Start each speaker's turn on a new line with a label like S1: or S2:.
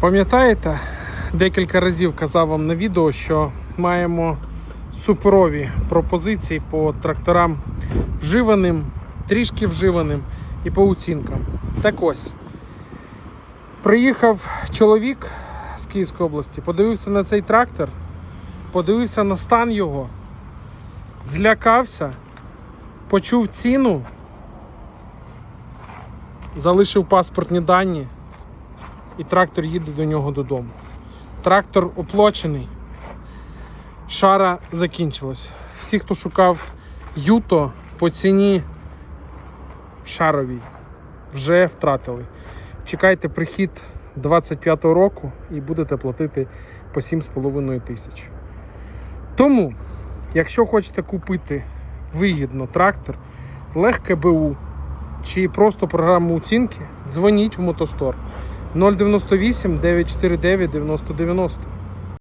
S1: Пам'ятаєте, декілька разів казав вам на відео, що маємо суперові пропозиції по тракторам вживаним, трішки вживаним і по оцінкам. Так ось, приїхав чоловік з Київської області, подивився на цей трактор, подивився на стан його, злякався, почув ціну, залишив паспортні дані і трактор їде до нього додому. Трактор оплачений. Шара закінчилась. Всі, хто шукав Юто по ціні шаровій, вже втратили. Чекайте прихід 25-го року і будете платити по 7,5 тисяч. Тому, якщо хочете купити вигідно трактор, легке БУ чи просто програму оцінки, дзвоніть в Мотостор 098 949 9090.